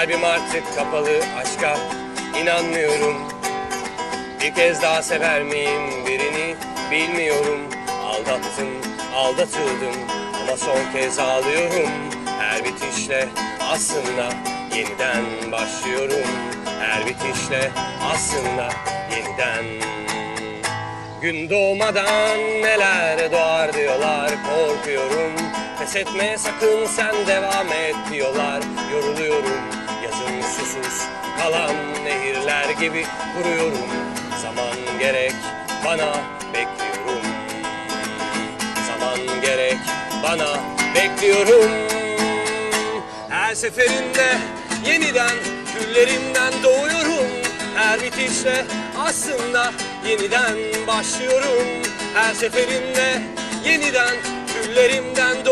Kalbim artık kapalı aşka inanmıyorum. Bir kez daha sever miyim birini bilmiyorum. Aldattım, aldatıldım ama son kez ağlıyorum. Her bitişle aslında yeniden başlıyorum. Her bitişle aslında yeniden. Gün doğmadan neler doğar diyorlar korkuyorum. Pes etme sakın sen devam et diyorlar. Yoruluyorum susuz kalan nehirler gibi kuruyorum. Zaman gerek bana bekliyorum. Zaman gerek bana bekliyorum. Her seferinde yeniden küllerimden doğuyorum. Her bitişle aslında yeniden başlıyorum. Her seferinde yeniden küllerimden